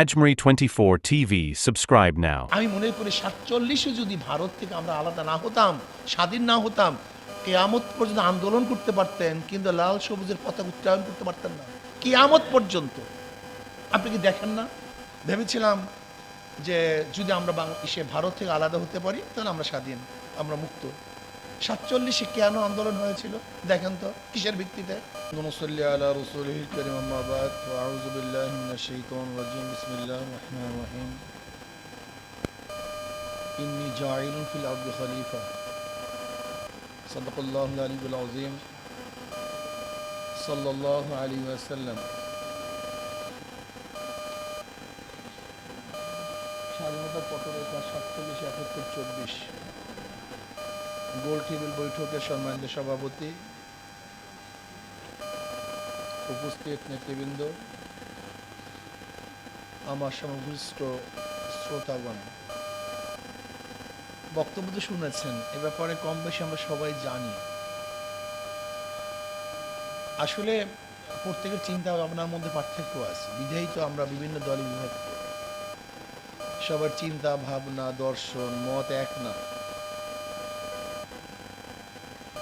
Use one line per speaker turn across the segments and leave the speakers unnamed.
Ajmeri 24 TV, subscribe now.
আমি মনে করি সাতচল্লিশে যদি ভারত থেকে আমরা আলাদা না হতাম স্বাধীন না হতাম কেয়ামত পর্যন্ত আন্দোলন করতে পারতেন কিন্তু লাল সবুজের পতাকা উচ্চারণ করতে পারতেন না। কেয়ামত পর্যন্ত। আপনি কি দেখেন না? ভেবেছিলাম যে যদি আমরা বাংলাদেশে ভারত থেকে আলাদা হতে পারি তাহলে আমরা স্বাধীন আমরা মুক্ত। সাতচল্লিশে কেন আন্দোলন হয়েছিল দেখেন তো কিসের ভিত্তিতে নমসল্লি আলা রসুলহিল করিম আম্মাবাদ আউযু বিল্লাহি মিনাশ শাইতানির রাজিম বিসমিল্লাহির রহমানির রহিম إني جاعل في الأرض خليفة صدق الله العلي العظيم صلى الله عليه وسلم স্বাধীনতার পটলের কাজ সাতচল্লিশ একাত্তর চব্বিশ গোল টেবিল বৈঠকের সম্মানিত সভাপতি, উপস্থিত নেতৃবৃন্দ, আমার সমভূষ্ট শ্রোতাগণ। বক্তব্য তো শুনেছেন, এ ব্যাপারে কম বেশি আমরা সবাই জানি। আসলে প্রত্যেকের চিন্তা ভাবনার মধ্যে পার্থক্য আছে, বিধায়ী তো আমরা বিভিন্ন দলে বিভক্ত। সবার চিন্তা, ভাবনা, দর্শন, মত এক না।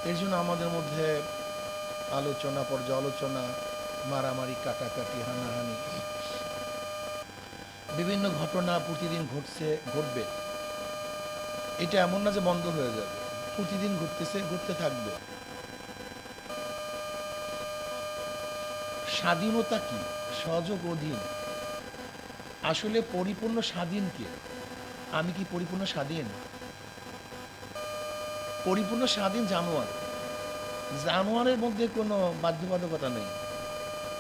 এর জন্য আমাদের মধ্যে আলোচনা পর্যালোচনা মারামারি, কাটাকাটি, হানাহানি, বিভিন্ন ঘটনা প্রতিদিন ঘটছে, ঘটবে। এটা এমন না যে বন্ধ হয়ে যাবে। প্রতিদিন ঘটতেছে, ঘটতে থাকবে। স্বাধীনতা কি? সহযোগ অধীন। আসলে পরিপূর্ণ স্বাধীন কে? আমি কি পরিপূর্ণ স্বাধীন? পরিপূর্ণ স্বাধীন জানোয়ার। জানোয়ারের মধ্যে কোনো বাধ্যবাধকতা নেই।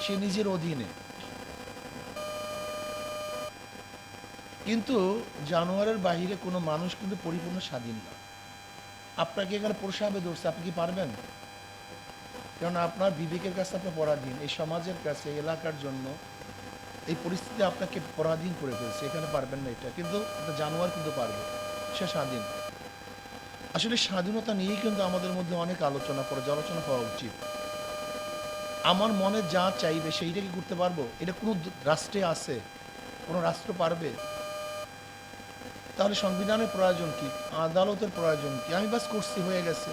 সে নিজের অধীনে। কিন্তু জানোয়ারের বাহিরে কোনো মানুষ কিন্তু পরিপূর্ণ স্বাধীন না। আপনাকে এখানে প্রসাবে ধরছে, আপনি কি পারবেন? কারণ আপনার বিবেকের কাছে আপনার পরাধীন, এই সমাজের কাছে এলাকার জন্য এই পরিস্থিতি আপনাকে পরাধীন করে ফেলছে। এখানে পারবেন না এটা। কিন্তু একটা জানোয়ার কিন্তু পারবে। সে স্বাধীন। আসলে স্বাধীনতা নিয়েই কিন্তু আমাদের মধ্যে অনেক আলোচনা পর্যালোচনা হওয়া উচিত। আমার মনে যা চাইবে সেইটা কি করতে পারব? এটা কোনো রাষ্ট্রে আছে? কোনো রাষ্ট্র পারবে? তাহলে সংবিধানের প্রয়োজন কি? আদালতের প্রয়োজন কি? আমি বাস করছি, হয়ে গেছে।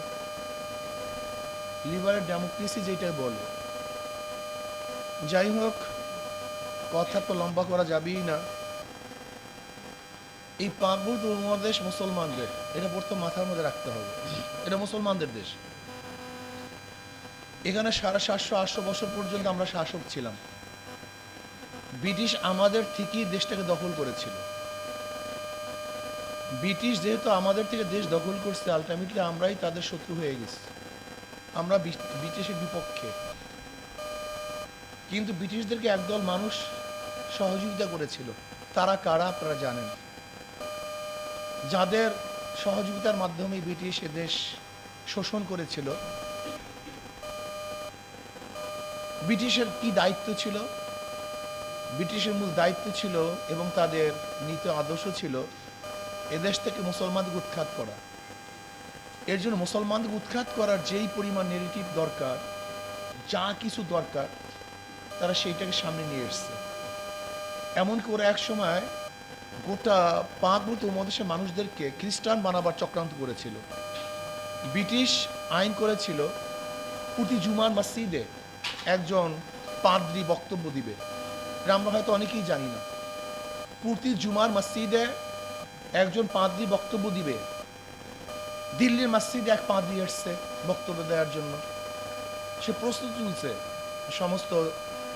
লিবারেল ডেমোক্রেসি যেটা বলে। যাই হোক, কথা তো লম্বা করা যাবেই না। এই পাকবুদ উপমহাদেশ মুসলমানদের, এটা প্রথম মাথার মধ্যে রাখতে হবে। এটা মুসলমানদের দেশ। এখানে সাড়ে সাতশো, আটশো বছর পর্যন্ত আমরা শাসক ছিলাম। ব্রিটিশ আমাদের ঠিকই দেশটাকে দখল করেছিল। ব্রিটিশ যেহেতু আমাদের থেকে দেশ দখল করছে আলটিমেটলি আমরাই তাদের শত্রু হয়ে গেছি। আমরা ব্রিটিশের বিপক্ষে। কিন্তু ব্রিটিশদেরকে একদল মানুষ সহযোগিতা করেছিল। তারা কারা আপনারা জানেন? যাদের সহযোগিতার মাধ্যমে ব্রিটিশ এ দেশ শোষণ করেছিল। ব্রিটিশের কি দায়িত্ব ছিল? ব্রিটিশের মূল দায়িত্ব ছিল এবং তাদের নীতি আদর্শ ছিল এদেশ থেকে মুসলমানদের উৎখাত করা। এর জন্য মুসলমানদের উৎখাত করার যেই পরিমাণ নেগেটিভ দরকার, যা কিছু দরকার, তারা সেইটাকে সামনে নিয়ে এসছে। এমনকি ওরা এক সময় গোটা পাকভূত উপমহাদেশের মানুষদেরকে খ্রিস্টান বানাবার চক্রান্ত করেছিল। ব্রিটিশ আইন করেছিল প্রতি জুমার মসজিদে একজন পাদ্রি বক্তব্য দিবে। আমরা হয়তো অনেকেই জানি না। প্রতি জুমার মসজিদে একজন পাদ্রি বক্তব্য দিবে। দিল্লির মসজিদে এক পাদ্রি এসছে বক্তব্য দেওয়ার জন্য। সে প্রশ্ন তুলছে সমস্ত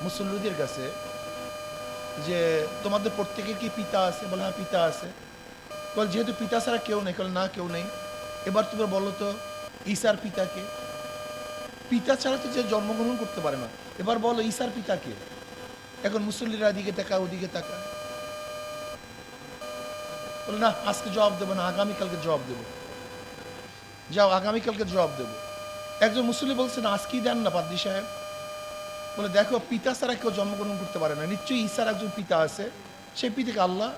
মুসল্লিদের কাছে। যে তোমাদের প্রত্যেকের কি পিতা আছে? বলে হ্যাঁ পিতা আছে। বল, যেহেতু পিতা ছাড়া কেউ নেই না, কেউ নেই। এবার তোমরা বলো তো, ঈশার পিতাকে পিতা ছাড়া তো যে জন্মগ্রহণ করতে পারে না। এবার বলো, ঈশার পিতাকে এখন মুসল্লিরা এদিকে তাকায়, ওদিকে তাকায়। বলে, না, আজকে জবাব দেবো না আগামীকালকে জবাব দেবো। যাও আগামীকালকে জবাব দেবো। একজন মুসল্লি বলছেন আজকেই দেন না, পাদ্রি সাহেব। বলে, দেখো, পিতা ছাড়া কেউ জন্মগ্রহণ করতে পারে না। নিশ্চয়ই ঈশার একজন পিতা আছে। সেই পিতাকে আল্লাহ।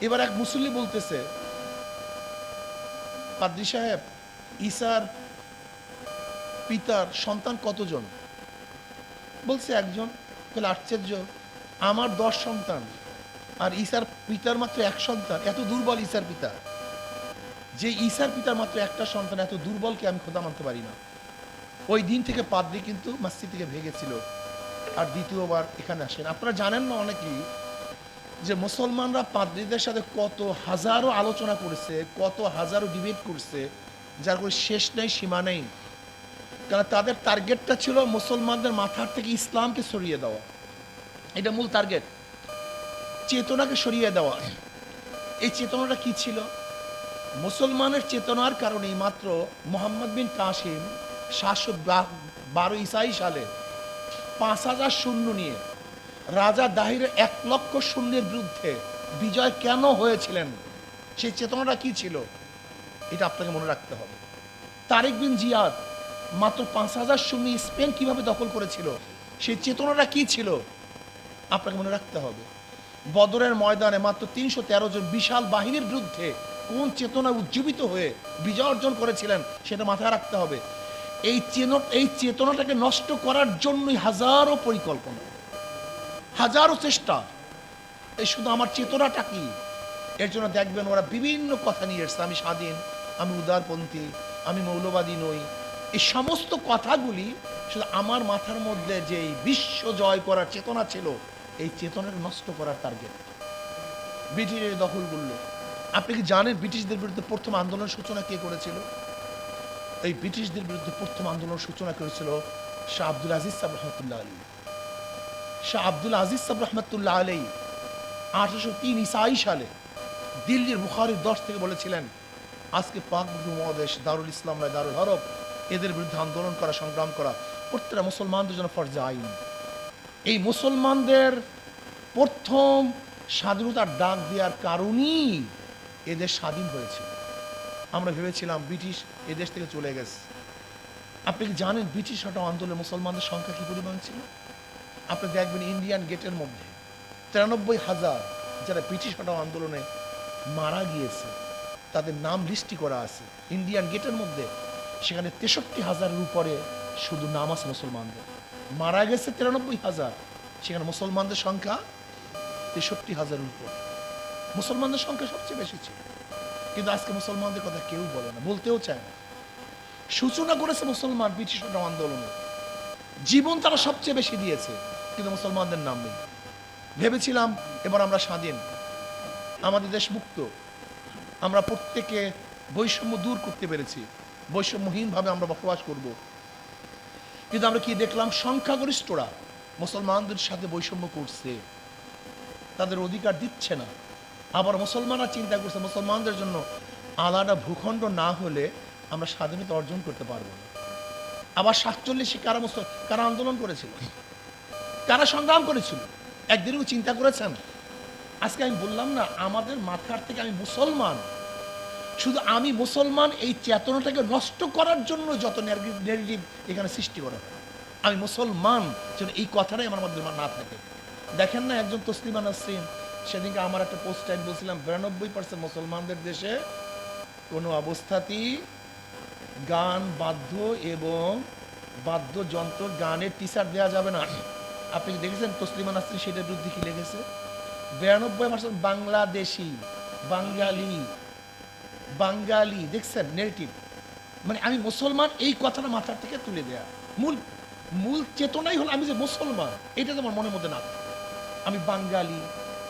এবার এক মুসল্লি বলতেছে, পাদ্রি সাহেব ঈশার পিতার সন্তান কতজন? বলছে, একজন। বলে, আশ্চর্য। আমার দশ সন্তান। আর ঈশার পিতার মাত্র এক সন্তান। এত দুর্বল ঈশার পিতা। যে ঈশার পিতার মাত্র একটা সন্তান, এত দুর্বলকে আমি খোদা মানতে পারি না। ওই দিন থেকে পাদ্রি কিন্তু মসজিদ থেকে ভেগেছিল। আর দ্বিতীয়বার এখানে আসেন। আপনারা জানেন না অনেকেই যে মুসলমানরা পাদ্রীদের সাথে কত হাজারো আলোচনা করেছে, কত হাজারো ডিবেট করছে, যার কোনো শেষ নেই, সীমা নেই। কারণ তাদের টার্গেটটা ছিল মুসলমানদের মাথার থেকে ইসলামকে সরিয়ে দেওয়া। এটা মূল টার্গেট চেতনাকে সরিয়ে দেওয়া। এই চেতনাটা কি ছিল? মুসলমানের চেতনার কারণেই মাত্র মোহাম্মদ বিন কাসিম সাতশো বারো ইসাই সালে পাঁচ হাজার শূন্য নিয়ে রাজা দাহিরের এক লক্ষ শূন্যের বিরুদ্ধে বিজয় কেন হয়েছিলেন? সেই চেতনাটা কি ছিল? এটা আপনাকে মনে রাখতে হবে। তারেক বিন জিয়াদ মাত্র পাঁচ হাজার শূন্য স্পেন কীভাবে দখল করেছিল? সেই চেতনাটা কি ছিল? আপনাকে মনে রাখতে হবে। বদরের ময়দানে মাত্র তিনশো তেরো জন বিশাল বাহিনীর বিরুদ্ধে কোন চেতনা উজ্জীবিত হয়ে বিজয় অর্জন করেছিলেন সেটা মাথায় রাখতে হবে। এই চেন এই চেতনাটাকে নষ্ট করার জন্যই হাজারো পরিকল্পনা, হাজারো চেষ্টা। এই শুধু আমার চেতনাটা কি? এর জন্য দেখবেন ওরা বিভিন্ন কথা নিয়ে এসছে। আমি স্বাধীন, আমি উদারপন্থী, আমি মৌলবাদী নই। এই সমস্ত কথাগুলি শুধু আমার মাথার মধ্যে যে বিশ্ব জয় করার চেতনা ছিল, এই চেতনাকে নষ্ট করার টার্গেট ব্রিটিশের দখল করল। আপনি কি জানেন ব্রিটিশদের বিরুদ্ধে প্রথম আন্দোলন সূচনা কে করেছিল? এই ব্রিটিশদের বিরুদ্ধে প্রথম আন্দোলন সূচনা করেছিল শাহ আব্দুল আজিজ সাহেব রহমতুল্লাহ আলী শাহ আব্দুল আজিজ সাহেব রহমতুল্লাহ আলী আঠারোশো তিন ইসাই সালে দিল্লির বুখারির দশ থেকে বলেছিলেন, আজকে পাক মহাদেশ দারুল ইসলাম নয়, দারুল হরব এদের বিরুদ্ধে আন্দোলন করা, সংগ্রাম করা। প্রত্যেকটা মুসলমানদের জন্য ফরজে আইন। এই মুসলমানদের প্রথম স্বাধীনতার ডাক দেওয়ার কারণেই এদের স্বাধীন হয়েছে। আমরা ভেবেছিলাম ব্রিটিশ এদেশ থেকে চলে গেছে। আপনি কি জানেন ব্রিটিশ হটাও আন্দোলনে মুসলমানদের সংখ্যা কি পরিমাণ ছিল? আপনি দেখবেন ইন্ডিয়ান গেটের মধ্যে তিরানব্বই হাজার যারা ব্রিটিশ হটাও আন্দোলনে মারা গিয়েছে, তাদের নাম লিস্টি করা আছে। ইন্ডিয়ান গেটের মধ্যে সেখানে তেষট্টি হাজারের উপরে শুধু নাম আছে মুসলমানদের। মারা গেছে তিরানব্বই হাজার, সেখানে মুসলমানদের সংখ্যা তেষট্টি হাজারের উপর। মুসলমানদের সংখ্যা সবচেয়ে বেশি ছিল। কিন্তু আজকে মুসলমানদের কথা কেউ বলে না, বলতেও চায় না। সূচনা করেছে মুসলমান ব্রিটিশ আন্দোলনে। জীবন তারা সবচেয়ে বেশি দিয়েছে, কিন্তু মুসলমানদের নাম নেই। ভেবেছিলাম, এবার আমরা স্বাধীন। আমাদের দেশ মুক্ত। আমরা প্রত্যেকে বৈষম্য দূর করতে পেরেছি। বৈষম্যহীনভাবে আমরা বসবাস করব। কিন্তু আমরা কি দেখলাম, সংখ্যাগরিষ্ঠরা মুসলমানদের সাথে বৈষম্য করছে। তাদের অধিকার দিচ্ছে না। আবার মুসলমানরা চিন্তা করছে, মুসলমানদের জন্য আলাদা ভূখণ্ড না হলে আমরা স্বাধীনতা অর্জন করতে পারব না। আবার সাতচল্লিশে কারা মুসল, কারা আন্দোলন করেছিল? কারা সংগ্রাম করেছিল? একদিনও চিন্তা করেছেন, আজকে আমি বললাম না, আমাদের মাথার থেকে আমি মুসলমান। শুধু আমি মুসলমান, এই চেতনাটাকে নষ্ট করার জন্য যত নেগেটিভ এখানে সৃষ্টি করা আমি মুসলমান, যেন এই কথাটাই আমার মধ্যে না থাকে। দেখেন না একজন তসলিমা নাসরিন সেদিনকে আমার একটা পোস্ট আমি বলছিলাম, বিরানব্বই পার্সেন্ট মুসলমানদের দেশে কোনো অবস্থাতেই গান, বাদ্য এবং বাদ্যযন্ত্র, গানের টিচার দেওয়া যাবে না। আপনি দেখেছেন তসলিমা নাসরিন সেটার বিরুদ্ধে কি লিখেছে? বিরানব্বই পার্সেন্ট বাংলাদেশি, বাঙালি বাঙালি, দেখছেন নেগেটিভ মানে আমি মুসলমান, এই কথাটা মাথার থেকে তুলে দেয়া। মূল মূল চেতনাই হলো আমি যে মুসলমান, এটা তো আমার মনের মধ্যে না। আমি বাঙালি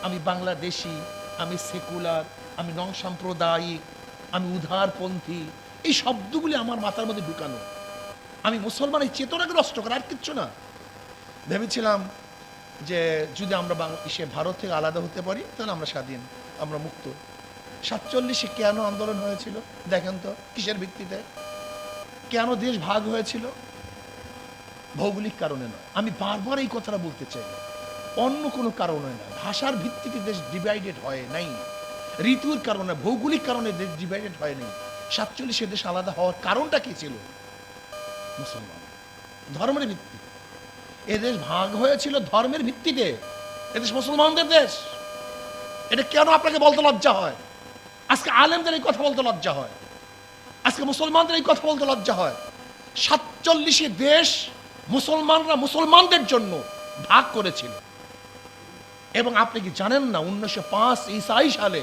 আমি বাংলাদেশি, আমি সেকুলার, আমি নং সাম্প্রদায়িক আমি উদারপন্থী, এই শব্দগুলি আমার মাথার মধ্যে ঢুকানো। আমি মুসলমান এই চেতনাকে নষ্ট করা আর কিচ্ছু না। ভেবেছিলাম যে যদি আমরা ইসে ভারত থেকে আলাদা হতে পারি, তাহলে আমরা স্বাধীন, আমরা মুক্ত। সাতচল্লিশে কেন আন্দোলন হয়েছিল? দেখেন তো, কিসের ভিত্তিতে? কেন দেশ ভাগ হয়েছিল? ভৌগোলিক কারণে নয়। আমি বারবার এই কথাটা বলতে চাই। অন্য কোনো কারণে না। ভাষার ভিত্তিতে দেশ ডিভাইডেড হয় নাই। ঋতুর কারণে, ভৌগোলিক কারণে দেশ ডিভাইডেড হয় নাই। সাতচল্লিশে দেশ আলাদা হওয়ার কারণটা কি ছিল? মুসলমান। ধর্মের ভিত্তি। এদেশ ভাগ হয়েছিল ধর্মের ভিত্তিতে। এদেশ মুসলমানদের দেশ। এটা কেন আপনাকে বলতে লজ্জা হয়? আজকে আলেমদের এই কথা বলতে লজ্জা হয়। আজকে মুসলমানদের এই কথা বলতে লজ্জা হয়। সাতচল্লিশে দেশ মুসলমানরা মুসলমানদের জন্য ভাগ করেছিল। এবং আপনি কি জানেন না উনিশশো পাঁচ ইসাই সালে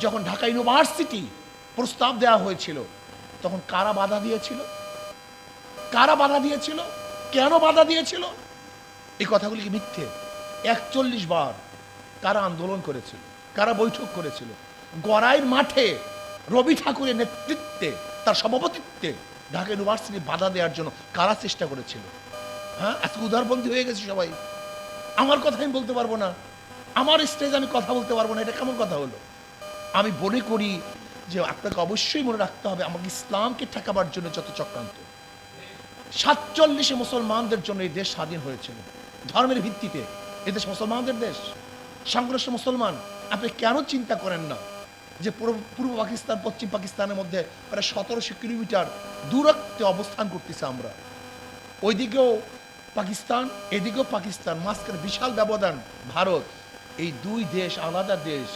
যখন ঢাকা ইউনিভার্সিটি প্রস্তাব দেওয়া হয়েছিল, তখন কারা বাধা দিয়েছিল? কারা বাধা দিয়েছিল? কেন বাধা দিয়েছিল? এই কথাগুলি কি মিথ্যে? একচল্লিশ বার কারা আন্দোলন করেছিল, কারা বৈঠক করেছিল? গড়াইয়ের মাঠে রবি ঠাকুরের নেতৃত্বে, তার সভাপতিত্বে ঢাকা ইউনিভার্সিটি বাধা দেওয়ার জন্য কারা চেষ্টা করেছিল? হ্যাঁ আজকে উদারবন্দী হয়ে গেছে সবাই। আমার কথা আমি বলতে পারব না। আমার স্টেজ আমি কথা বলতে পারব না। এটা কেমন কথা হলো? আমি মনে করি যে আপনাকে অবশ্যই মনে রাখতে হবে, আমাকে ইসলামকে ঠেকাবার জন্য যত চক্রান্ত। সাতচল্লিশে মুসলমানদের জন্য এই দেশ স্বাধীন হয়েছিল। ধর্মের ভিত্তিতে এদেশ মুসলমানদের দেশ। সংঘর্ষ মুসলমান। আপনি কেন চিন্তা করেন না যে পূর্ব পূর্ব পাকিস্তান, পশ্চিম পাকিস্তানের মধ্যে প্রায় সতেরোশো কিলোমিটার দূরত্বে অবস্থান করতেছে আমরা? ওইদিকেও পাকিস্তান, এদিকেও পাকিস্তান, মাঝখানে বিশাল ব্যবধান, ভারত। এই দুই দেশ আলাদা দেশ।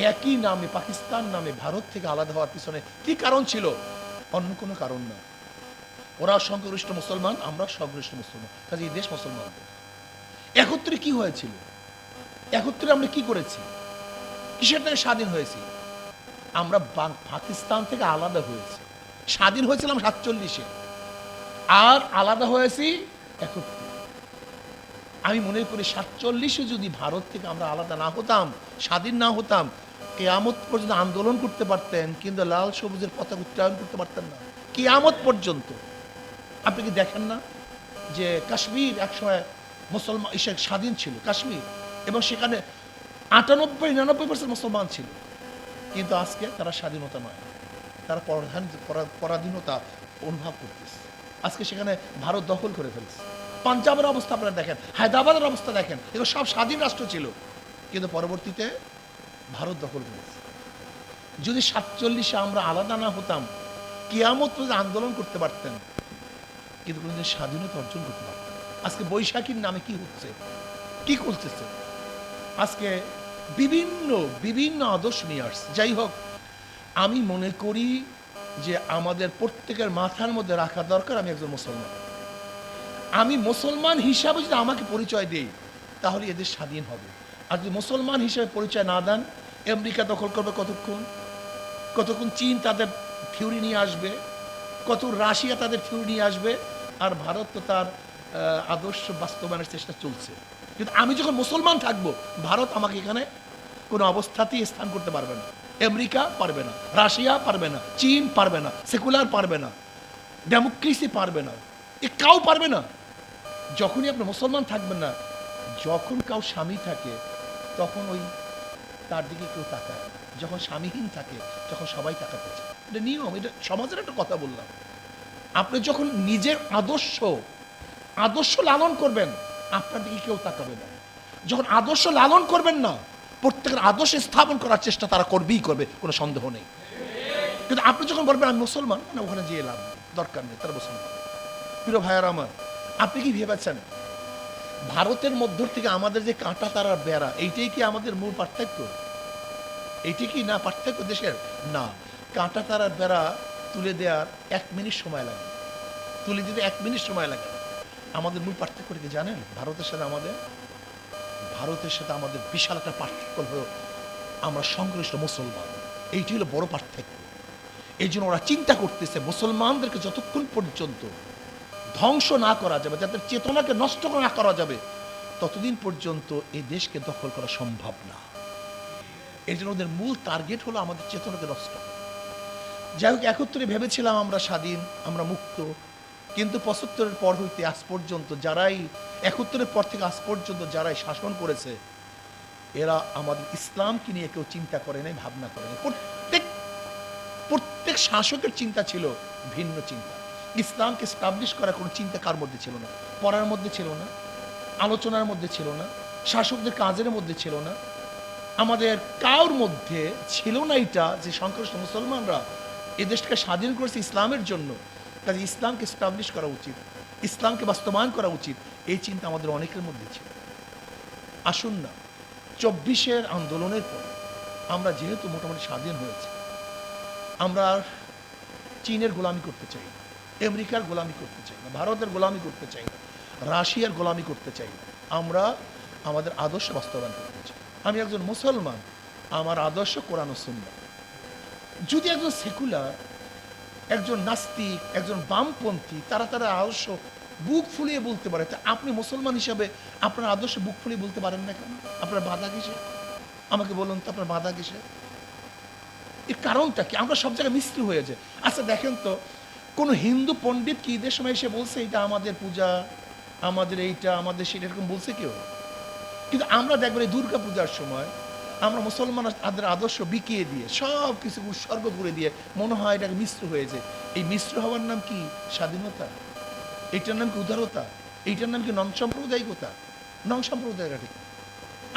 একই নামে, পাকিস্তান নামে ভারত থেকে আলাদা হওয়ার পিছনে কি কারণ ছিল? অন্য কোনো কারণ না। ওরা সংখ্যাগরিষ্ঠ মুসলমান, আমরা সংখ্যাগরিষ্ঠ মুসলমান। কাজে এই দেশ মুসলমানদের একত্রে কি হয়েছিল? একত্রে আমরা কি করেছি? কিসের থেকে স্বাধীন হয়েছি? আমরা পাকিস্তান থেকে আলাদা হয়েছি। স্বাধীন হয়েছিলাম সাতচল্লিশে। আর আলাদা হয়েছি একত্রে আমি মনে করি সাতচল্লিশে যদি ভারত থেকে আমরা আলাদা না হতাম, স্বাধীন না হতাম, কেয়ামত পর্যন্ত আন্দোলন করতে পারতেন, কিন্তু লাল সবুজের পতাকা উত্তোলন করতে পারতেন না। কেয়ামত পর্যন্ত। আপনি কি দেখেন না যে কাশ্মীর একসময় মুসলমান ইসে স্বাধীন ছিল, কাশ্মীর, এবং সেখানে আটানব্বই, নিরানব্বই পার্সেন্ট মুসলমান ছিল। কিন্তু আজকে তারা স্বাধীনতা নয়। তারা পরাধীনতা অনুভব করতেছে। আজকে সেখানে ভারত দখল করে ফেলছে। পাঞ্জাবের অবস্থা আপনারা দেখেন, হায়দ্রাবাদের অবস্থা দেখেন, এগুলো সব স্বাধীন রাষ্ট্র ছিল। কিন্তু পরবর্তীতে ভারত দখল করেছে। যদি সাতচল্লিশে আমরা আলাদা না হতাম, কেয়ামত পর্যন্ত আন্দোলন করতে পারতেন, কিন্তু কোনোদিন স্বাধীনতা অর্জন করতে পারতেন আজকে বৈশাখীর নামে কি হচ্ছে? কি করতেছে? আজকে বিভিন্ন বিভিন্ন আদর্শ নিয়ে আসছে। যাই হোক, আমি মনে করি যে আমাদের প্রত্যেকের মাথার মধ্যে রাখা দরকার আমি একজন মুসলমান। আমি মুসলমান হিসাবে যদি আমাকে পরিচয় দেই, তাহলে এদের স্বাধীন হবে। আর যদি মুসলমান হিসেবে পরিচয় না দেন, আমেরিকা দখল করবে কতক্ষণ? কতক্ষণ চীন তাদের থিওরি নিয়ে আসবে? কত রাশিয়া তাদের থিওরি নিয়ে আসবে? আর ভারত তো তার আদর্শ বাস্তবায়নের চেষ্টা চলছে। কিন্তু আমি যখন মুসলমান থাকব, ভারত আমাকে এখানে কোনো অবস্থাতেই স্থান করতে পারবে না। আমেরিকা পারবে না রাশিয়া পারবে না চীন পারবে না সেকুলার পারবে না ডেমোক্রেসি পারবে না এ কাউ পারবে না যখনই আপনি মুসলমান থাকবেন না যখন কাউ স্বামী থাকে তখন ওই তার দিকে কেউ তাকায় যখন স্বামীহীন থাকে তখন সবাই তাকাতে চায় এটা নিয়ম এটা সমাজের একটা কথা বললাম আপনি যখন নিজের আদর্শ আদর্শ লালন করবেন আপনার দিকে কেউ তাকাবে না যখন আদর্শ লালন করবেন না প্রত্যেকের আদর্শ স্থাপন করার চেষ্টা তারা করবেই করবে, কোনো সন্দেহ নেই। কিন্তু আপনি যখন বলবেন, আমি মুসলমান, না, ওখানে যেয়ে লাভ দরকার নেই, তারা মুসলমান। প্রিয় ভাইয়ার আমার, আপনি কি ভেবেছেন? ভারতের মধ্য থেকে আমাদের যে কাঁটা তারার বেড়া, এইটাই কি আমাদের মূল পার্থক্য? এইটি কি না পার্থক্য দেশের? না। কাঁটা তারার বেড়া তুলে দেওয়ার এক মিনিট সময় লাগে। তুলে দিতে এক মিনিট সময় লাগে। আমাদের মূল পার্থক্য কি জানেন? ভারতের সাথে আমাদের ভারতের সাথে আমাদের বিশাল একটা পার্থক্য হলো আমরা সংশ্লিষ্ট মুসলমান। এইটি হলো বড় পার্থক্য। এই জন্য ওরা চিন্তা করতেছে মুসলমানদেরকে যতক্ষণ পর্যন্ত ধ্বংস না করা যাবে, যাদের চেতনাকে নষ্ট না করা যাবে, ততদিন পর্যন্ত এই দেশকে দখল করা সম্ভব না। এই জন্য ওদের মূল টার্গেট হলো আমাদের চেতনাকে নষ্ট করা। যাই হোক, একত্রে ভেবেছিলাম আমরা স্বাধীন, আমরা মুক্ত, কিন্তু পঁচাত্তরের পর হইতে আজ পর্যন্ত যারাই একত্তরের পর থেকে আজ পর্যন্ত যারাই শাসন করেছে, এরা আমাদের ইসলামকে নিয়ে কেউ চিন্তা করে নাই, ভাবনা করে নাই। প্রত্যেক প্রত্যেক শাসকের চিন্তা ছিল ভিন্ন চিন্তা। ইসলামকে স্টাবলিশ করার কোনো চিন্তা কার মধ্যে ছিল না? পড়ার মধ্যে ছিল না, আলোচনার মধ্যে ছিল না, শাসকদের কাজের মধ্যে ছিল না। আমাদের কার মধ্যে ছিল না এটা যে সংখ্যাগরিষ্ঠ মুসলমানরা এ দেশকে স্বাধীন করেছে ইসলামের জন্য। কাজে ইসলামকে স্টাবলিশ করা উচিত। ইসলামকে বাস্তবায়ন করা উচিত, এই চিন্তা আমাদের অনেকের মধ্যে ছিল আসুন না, চব্বিশের আন্দোলনের পর আমরা যেহেতু মোটামুটি স্বাধীন হয়েছে, আমরা চীনের গোলামি করতে চাই না। আমেরিকার গোলামি করতে চাই না, ভারতের গোলামি করতে চাই না, রাশিয়ার গোলামি করতে চাই না, আমরা আমাদের আদর্শ বাস্তবায়ন করতে চাই আমি একজন মুসলমান, আমার আদর্শ কোরআন ও যদি একজন সেকুলার একজন নাস্তিক, একজন বামপন্থী, তারা তারা আদর্শ বুক ফুলিয়ে বলতে পারে। তা আপনি মুসলমান হিসাবে আপনার আদর্শ বুক ফুলিয়ে বলতে পারেন না কেন? আপনার বাধা কিসে আমাকে বলুন তো আপনার বাধা কিসে এর কারণটা কি? আমরা সব জায়গায় মিস্ত্রি হয়ে যায় আচ্ছা দেখেন তো, কোনো হিন্দু পণ্ডিত কি ঈদের সময় এসে বলছে এটা আমাদের পূজা, আমাদের এইটা, আমাদের সেটা এরকম বলছে কেউ? কিন্তু আমরা দেখবেন এই দুর্গা পূজার সময় আমরা মুসলমান তাদের আদর্শ বিকিয়ে দিয়ে সব কিছু উৎসর্গ করে দিয়ে মনে হয় এটাকে মিশ্র হয়েছে। এই মিশ্র হওয়ার নাম কি? স্বাধীনতা। এইটার নাম কি উদারতা? এইটার নাম কি নন সাম্প্রদায়িকতা নন সাম্প্রদায়িকতা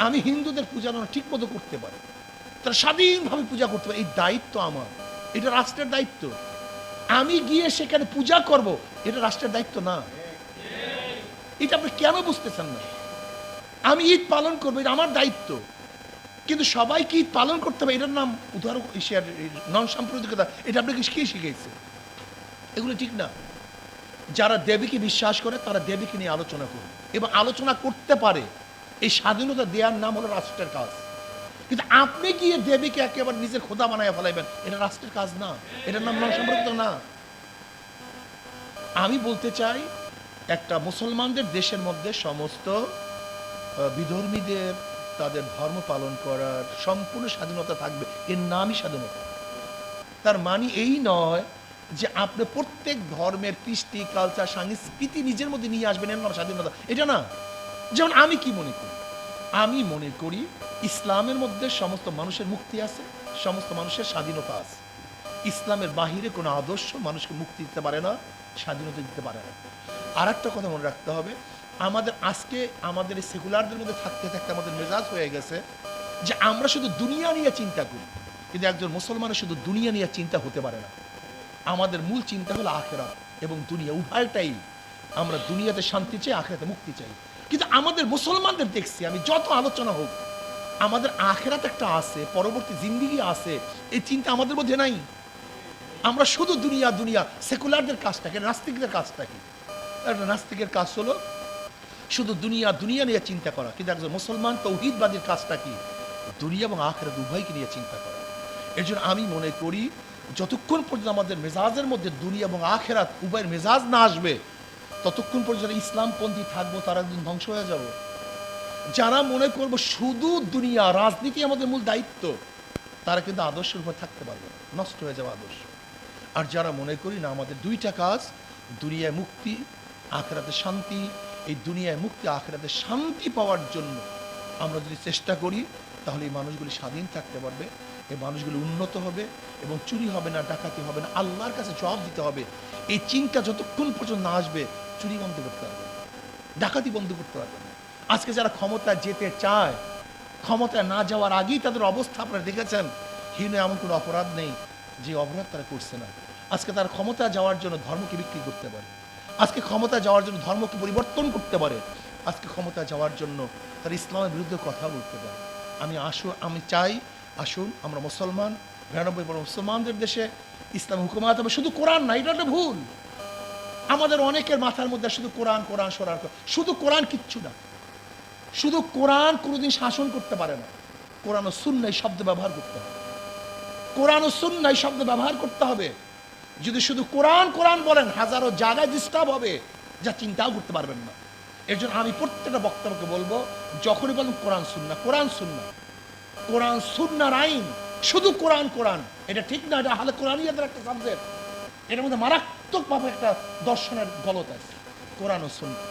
আমি হিন্দুদের পূজা যেন ঠিক মতো করতে পারি, তারা স্বাধীনভাবে পূজা করতে পারে, এই দায়িত্ব আমার। এটা রাষ্ট্রের দায়িত্ব। আমি গিয়ে সেখানে পূজা করব, এটা রাষ্ট্রের দায়িত্ব না। এটা আপনি কেন বুঝতেছেন না? আমি ঈদ পালন করব, এটা আমার দায়িত্ব। কিন্তু সবাইকে ঈদ পালন করতে হবে, এটার নাম উদাহরণ নন সাম্প্রদায়িকতা এটা আপনাকে কে শিখেছে এগুলো ঠিক না। যারা দেবীকে বিশ্বাস করে, তারা দেবীকে নিয়ে আলোচনা করবে এবং আলোচনা করতে পারে। এই স্বাধীনতা দেওয়ার নাম হলো রাষ্ট্রের কাজ। কিন্তু আপনি গিয়ে দেবীকে একেবারে নিজের খোদা বানায় ফেলাইবেন? এটা রাষ্ট্রের কাজ না। এটার নাম নন সাম্প্রদায়িকতা না। আমি বলতে চাই, একটা মুসলমানদের দেশের মধ্যে সমস্ত বিধর্মীদের তাদের ধর্ম পালন করার সম্পূর্ণ স্বাধীনতা থাকবে। এর নামই স্বাধীনতা। তার মানে এই নয় যে আপনি প্রত্যেক ধর্মের কৃষ্টি কালচার সংস্কৃতি নিজের মধ্যে নিয়ে আসবেন এর নাম স্বাধীনতা। এটা না। যেমন আমি কি মনে করি? আমি মনে করি ইসলামের মধ্যে সমস্ত মানুষের মুক্তি আছে, সমস্ত মানুষের স্বাধীনতা আছে। ইসলামের বাহিরে কোনো আদর্শ মানুষকে মুক্তি দিতে পারে না, স্বাধীনতা দিতে পারে না। আর একটা কথা মনে রাখতে হবে আমাদের আজকে আমাদের এই সেকুলারদের মধ্যে থাকতে থাকতে আমাদের মেজাজ হয়ে গেছে যে আমরা শুধু দুনিয়া নিয়ে চিন্তা করি। কিন্তু একজন মুসলমানের শুধু দুনিয়া নিয়ে চিন্তা হতে পারে না। আমাদের মূল চিন্তা হলো আখেরা এবং দুনিয়া উভয়টাই আমরা দুনিয়াতে শান্তি চাই, আখেরাতে মুক্তি চাই। কিন্তু আমাদের মুসলমানদের দেখছি, আমি যত আলোচনা হোক, আমাদের আখেরাত একটা আছে, পরবর্তী জিন্দিগি আছে, এই চিন্তা আমাদের মধ্যে নাই। আমরা শুধু দুনিয়া দুনিয়া, সেকুলারদের কাজটাকে নাস্তিকদের কাজটাকে একটা নাস্তিকের কাজ হলো শুধু দুনিয়া দুনিয়া নিয়ে চিন্তা করা। কিন্তু একজন মুসলমান তৌহিদবাদীর কাজটা কি? দুনিয়া এবং আখেরাত উভয়কে নিয়ে চিন্তা করা। এর জন্য আমি মনে করি, যতক্ষণ পর্যন্ত আমাদের মেজাজের মধ্যে দুনিয়া এবং আখেরাত উভয়ের মেজাজ না আসবে, ততক্ষণ পর্যন্ত ইসলামপন্থী থাকব, তারা একদিন ধ্বংস হয়ে যাব। যারা মনে করব শুধু দুনিয়া, রাজনীতি আমাদের মূল দায়িত্ব, তারা কিন্তু আদর্শের উপর থাকতে পারবে নষ্ট হয়ে যাবে আদর্শ। আর যারা মনে করি না, আমাদের দুইটা কাজ, দুনিয়ায় মুক্তি, আখেরাতে শান্তি এই দুনিয়ায় মুক্তি, আখেরাতে শান্তি পাওয়ার জন্য আমরা যদি চেষ্টা করি, তাহলে এই মানুষগুলি স্বাধীন থাকতে পারবে, এই মানুষগুলি উন্নত হবে এবং চুরি হবে না, ডাকাতি হবে না, আল্লাহর কাছে জবাব দিতে হবে। এই চিন্তা যতক্ষণ পর্যন্ত না আসবে, চুরি বন্ধ করতে পারবে। ডাকাতি বন্ধ করতে পারবে আজকে যারা ক্ষমতা যেতে চায়, ক্ষমতায় না যাওয়ার আগেই তাদের অবস্থা আপনারা দেখেছেন, হীন এমন কোনো অপরাধ নেই যে অপরাধ তারা করছে না। আজকে তারা ক্ষমতা যাওয়ার জন্য ধর্মকে বিক্রি করতে পারে। আজকে ক্ষমতা যাওয়ার জন্য ধর্মকে পরিবর্তন করতে পারে? আজকে ক্ষমতা যাওয়ার জন্য তারা ইসলামের বিরুদ্ধে কথা বলতে পারে। আমি আসু, আমি চাই, আসুন, আমরা মুসলমান, বিরানব্বই বড় মুসলমানদের দেশে ইসলাম হুকুমাত হবে। শুধু কোরআন না, এটা একটা ভুল। আমাদের অনেকের মাথার মধ্যে শুধু কোরআন কোরআন সরার শুধু কোরআন কিচ্ছু না। শুধু কোরআন কোনোদিন শাসন করতে পারে না। কোরআন ও সুন্নাই শব্দ ব্যবহার করতে হবে। কোরআন ও সুন্নাই শব্দ ব্যবহার করতে হবে। যদি শুধু কোরআন কোরআন বলেন, হাজারো জায়গায় ডিস্টার্ব হবে, যা চিন্তাও করতে পারবেন না। এর জন্য আমি প্রত্যেকটা বক্তব্যকে বলব, যখনই বলুন কোরআন সুন্না কোরআন সুন্না কোরআন সুন্নার আইন, শুধু কোরআন কোরআন। এটা ঠিক না, এটা হালে কোরআনিয়াদের একটা সাবজেক্ট এটার মধ্যে মারাত্মকভাবে একটা দর্শনের গলত আছে, কোরআন ও সুন্না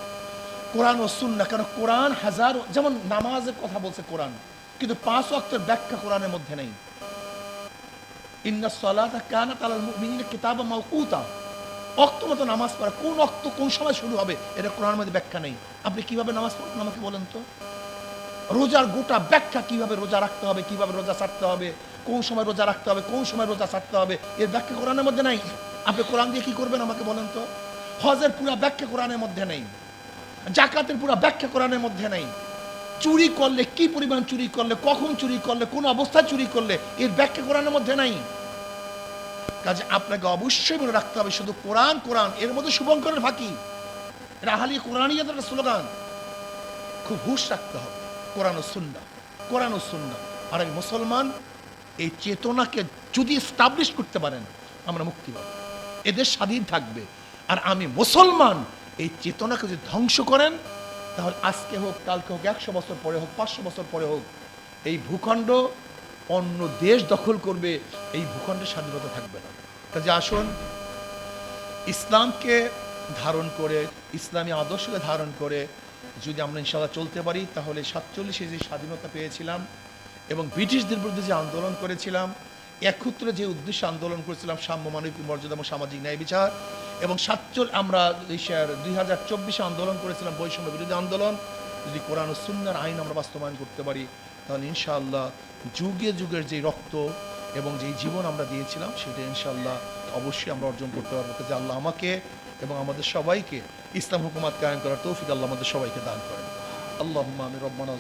কোরআন ও সুন্না কেন কোরআন হাজার, যেমন নামাজের কথা বলছে কোরআন, কিন্তু পাঁচ অক্টের ব্যাখ্যা কোরআনের মধ্যে নেই। রোজার গোটা ব্যাখ্যা কীভাবে রোজা রাখতে হবে, কীভাবে রোজা ছাড়তে হবে, কোন সময় রোজা রাখতে হবে, কোন সময় রোজা ছাড়তে হবে, এর ব্যাখ্যা কোরআনের মধ্যে নাই। আপনি কোরআন দিয়ে কি করবেন আমাকে বলেন তো? হজের পুরা ব্যাখ্যা কোরআনের মধ্যে নেই। জাকাতের পুরা ব্যাখ্যা কোরআনের মধ্যে নেই। চুরি করলে, কি পরিমাণ চুরি করলে, কখন চুরি করলে, কোন অবস্থায় চুরি করলে, এর ব্যাখ্যা কোরআনের মধ্যে নাই। কাজে আপনাকে অবশ্যই মনে রাখতে হবে, শুধু কোরআন কোরআন, এর মধ্যে শুভঙ্করের ফাঁকি। এটা আহালি কোরআনই একটা স্লোগান। খুব হুশ রাখতে হবে, কোরআন ও সুন্না কোরআন ও সুন্না আর এই মুসলমান এই চেতনাকে যদি স্টাবলিশ করতে পারেন, আমরা মুক্তি পাবো। এদের স্বাধীন থাকবে। আর আমি মুসলমান এই চেতনাকে যদি ধ্বংস করেন তাহলে আজকে হোক, কালকে হোক, একশো বছর পরে হোক, পাঁচশো বছর পরে হোক, এই ভূখণ্ড অন্য দেশ দখল করবে, এই ভূখণ্ডের স্বাধীনতা থাকবে না। কাজে আসুন, ইসলামকে ধারণ করে, ইসলামী আদর্শকে ধারণ করে, যদি আমরা ইনশাল্লাহ চলতে পারি, তাহলে সাতচল্লিশে যে স্বাধীনতা পেয়েছিলাম এবং ব্রিটিশদের বিরুদ্ধে যে আন্দোলন করেছিলাম, একত্রে যে উদ্দেশ্যে আন্দোলন করেছিলাম সাম্য মানবিক মর্যাদা এবং সামাজিক ন্যায় বিচার এবং সাতচল আমরা দুই হাজার চব্বিশে আন্দোলন করেছিলাম, বৈষম্য বিরোধী আন্দোলন। যদি কোরআন ও সুন্নার আইন আমরা বাস্তবায়ন করতে পারি, তাহলে ইনশাআল্লাহ যুগে যুগের যে রক্ত এবং যেই জীবন আমরা দিয়েছিলাম, সেটা ইনশাআল্লাহ অবশ্যই আমরা অর্জন করতে পারব। যে আল্লাহ আমাকে এবং আমাদের সবাইকে ইসলাম হুকুমাত কায়েম করার তৌফিক আল্লাহ আমাদের সবাইকে দান করেন। আল্লাহ আমি রব্বানা